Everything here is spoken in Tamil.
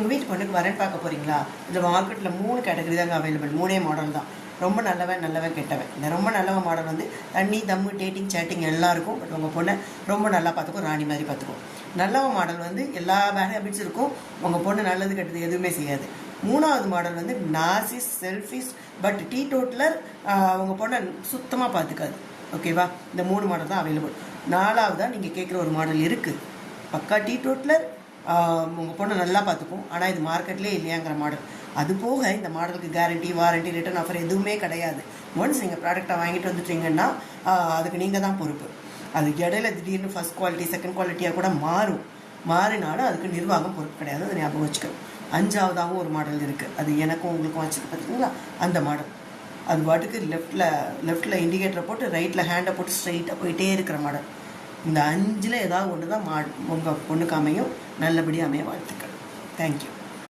உங்கள் வீட்டு பொண்ணுக்கு வரேன் பார்க்க போகிறீங்களா இந்த மார்க்கெட்டில் மூணு கேட்டகரி தாங்க அவைலபிள் மூணே மாடல் தான். ரொம்ப நல்லவன் நல்லவன் கெட்டவன். இந்த ரொம்ப நல்லவன் மாடல் வந்து தண்ணி தம்மு டேட்டிங் சேட்டிங் எல்லாம் இருக்கும். பட் உங்கள் பொண்ணை ரொம்ப நல்லா பார்த்துக்கும் ராணி மாதிரி பார்த்துக்கும். நல்லவன் மாடல் வந்து எல்லா பேட் இருக்கும். உங்கள் பொண்ணு நல்லது கெட்டது எதுவுமே செய்யாது. மூணாவது மாடல் வந்து Nazis selfish but teetotaller உங்கள் பொண்ணை சுத்தமாக பார்த்துக்காது. ஓகேவா இந்த மூணு மாடல் தான் அவைலபிள் நாலாவதாக நீங்கள் கேட்குற ஒரு மாடல் இருக்குது பக்கா டீ டோட்டலர் உங்கள் பொண்ணை நல்லா பார்த்துக்கும் ஆனால் இது மார்க்கெட்லேயே இல்லையாங்கிற மாடல். அது போக இந்த மாடலுக்கு கேரண்டி வாரண்டி ரிட்டர்ன் ஆஃபர் எதுவுமே கிடையாது. ஒன்ஸ் நீங்கள் ப்ராடக்டை வாங்கிட்டு வந்துட்டீங்கன்னா அதுக்கு நீங்கள் தான் பொறுப்பு. அது இடையில திடீர்னு ஃபஸ்ட் குவாலிட்டி செகண்ட் குவாலிட்டியாக கூட மாறும். மாறினாலும் அதுக்கு நிர்வாகம் பொறுப்பு கிடையாது. அதை ஞாபகம் வச்சுக்கணும். அஞ்சாவதாகவும் ஒரு மாடல் இருக்குது அது எனக்கும் உங்களுக்கும் வச்சுருக்கு பார்த்தீங்களா அந்த மாடல். அது பாட்டுக்கு லெஃப்ட்டில் லெஃப்ட்டில் இண்டிகேட்டரை போட்டு ரைட்டில் ஹேண்டை போட்டு ஸ்ட்ரைட்டாக போயிட்டே இருக்கிற மாடல். இந்த அஞ்சில் ஏதாவது ஒன்று தான் மா உங்கள் பொண்ணுக்கு அமையும். நல்லபடியாக அமைய வாழ்த்துக்கள். தேங்க்யூ